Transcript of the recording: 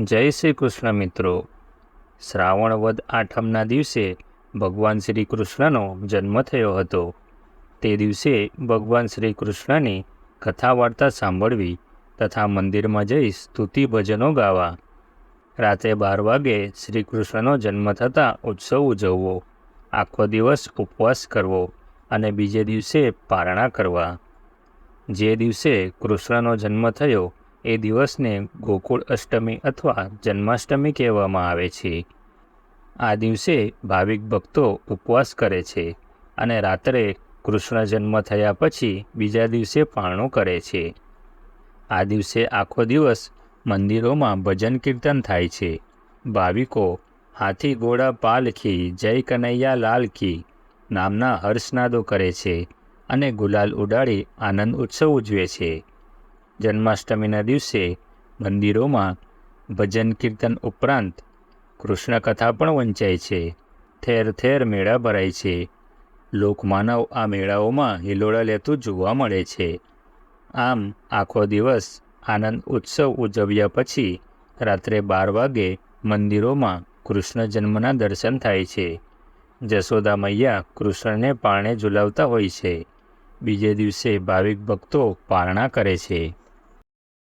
જય શ્રી કૃષ્ણ મિત્રો. શ્રાવણ વદ આઠમના દિવસે ભગવાન શ્રી કૃષ્ણનો જન્મ થયો હતો. તે દિવસે ભગવાન શ્રી કૃષ્ણની કથા વાર્તા સાંભળવી તથા મંદિરમાં જઈ સ્તુતિ ભજનો ગાવા. રાતે બાર વાગે શ્રી કૃષ્ણનો જન્મ થતાં ઉત્સવ ઉજવવો, આખો દિવસ ઉપવાસ કરવો અને બીજે દિવસે પારણા કરવા. જે દિવસે કૃષ્ણનો જન્મ થયો એ દિવસને ગોકુળ અષ્ટમી અથવા જન્માષ્ટમી કહેવામાં આવે છે. આ દિવસે ભાવિક ભક્તો ઉપવાસ કરે છે અને રાત્રે કૃષ્ણ જન્મ થયા પછી બીજા દિવસે પારણું કરે છે. આ દિવસે આખો દિવસ મંદિરોમાં ભજન કીર્તન થાય છે. ભાવિકો હાથી ઘોડા પાલખી જય કનૈયા લાલ કી નામના હર્ષનાદો કરે છે અને ગુલાલ ઉડાડી આનંદ ઉત્સવ ઉજવે છે. જન્માષ્ટમીના દિવસે મંદિરોમાં ભજન કીર્તન ઉપરાંત કૃષ્ણ કથા પણ વંચાય છે. ઠેર ઠેર મેળા ભરાય છે. લોકમાનવ આ મેળાઓમાં હિલોળા લેતું જોવા મળે છે. આમ આખો દિવસ આનંદ ઉત્સવ ઉજવ્યા પછી રાત્રે બાર વાગે મંદિરોમાં કૃષ્ણ જન્મના દર્શન થાય છે. જશોદા મૈયા કૃષ્ણને પારણે ઝુલાવતા હોય છે. બીજે દિવસે ભાવિક ભક્તો પારણા કરે છે.